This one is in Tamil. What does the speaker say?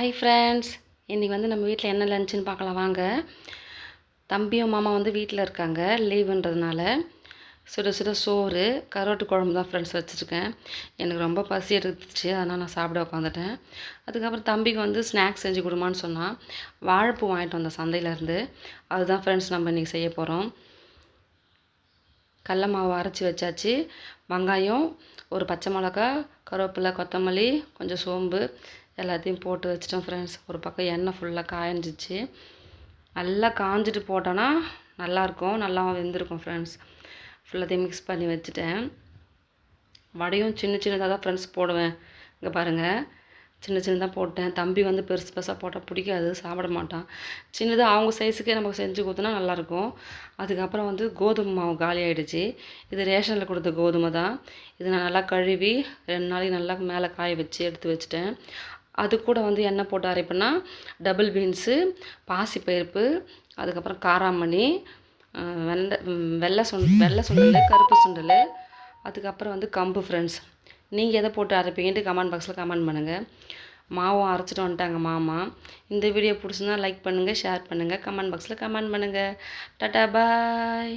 ஹாய் ஃப்ரெண்ட்ஸ் இன்றைக்கி வந்து நம்ம வீட்டில் என்ன லஞ்சுன்னு பார்க்கலாம். வாங்க. தம்பியும் மாமா வந்து வீட்டில் இருக்காங்க. லீவுன்றதுனால சுட சுட சோறு கரோட்டு குழம்பு தான் ஃப்ரெண்ட்ஸ் வச்சுருக்கேன். எனக்கு ரொம்ப பசி எடுத்துச்சு. அதனால் நான் சாப்பிட உட்காந்துட்டேன் அதுக்கப்புறம் தம்பிக்கு வந்து ஸ்நாக்ஸ் செஞ்சு கொடுமான்னு சொன்னால் வாழைப்பூ வாங்கிட்டு வந்தேன் சந்தையிலேருந்து அதுதான் ஃப்ரெண்ட்ஸ் நம்ம இன்றைக்கி செய்ய போகிறோம் கடல மாவு அரைச்சி வச்சாச்சு. வெங்காயம் ஒரு பச்சை மிளகா கருவேப்பிலை கொத்தமல்லி கொஞ்சம் சோம்பு எல்லாத்தையும் போட்டு வச்சிட்டேன் ஃப்ரெண்ட்ஸ் ஒரு பக்கம் எண்ணெய் ஃபுல்லாக காய்ஞ்சிச்சு. நல்லா காஞ்சிட்டு போட்டோன்னா நல்லாயிருக்கும் நல்லா வெந்திருக்கும் ஃப்ரெண்ட்ஸ் ஃபுல்லாத்தையும் மிக்ஸ் பண்ணி வச்சுட்டேன். வடையும் சின்ன சின்னதாக தான் ஃப்ரெண்ட்ஸ் போடுவேன். இங்கே பாருங்கள் சின்ன சின்னதாக போட்டேன். தம்பி வந்து பெருசு பெருசாக போட்டால் பிடிக்காது சாப்பிட மாட்டான். சின்னதாக அவங்க சைஸுக்கே நம்ம செஞ்சு கொடுத்தோன்னா நல்லாயிருக்கும் அதுக்கப்புறம் வந்து கோதுமை மாவு காலி ஆகிடுச்சு இது ரேஷனில் கொடுத்த கோதுமை தான். இது நான் நல்லா கழுவி ரெண்டு நாளைக்கு நல்லா மேலே காய வச்சு எடுத்து வச்சுட்டேன். அது கூட வந்து என்ன போட்டு அரைப்பேன்னா டபுள் பீன்ஸு பாசிப்பருப்பு அதுக்கப்புறம் காராமணி வெண்டை வெள்ளை சுண் வெள்ளை சுண்டல் கருப்பு சுண்டல் அதுக்கப்புறம் வந்து கம்பு ஃப்ரெண்ட்ஸ் நீங்கள் எதை போட்டு அரைப்பீங்கன்ட்டு கமெண்ட் பாக்ஸில் கமெண்ட் பண்ணுங்கள் மாவும் அரைச்சிட்டு வந்துட்டாங்க மாமா. இந்த வீடியோ பிடிச்சிருந்தா லைக் பண்ணுங்கள் ஷேர் பண்ணுங்கள் கமெண்ட் பாக்ஸில் கமெண்ட் பண்ணுங்கள் டாட்டா பாய்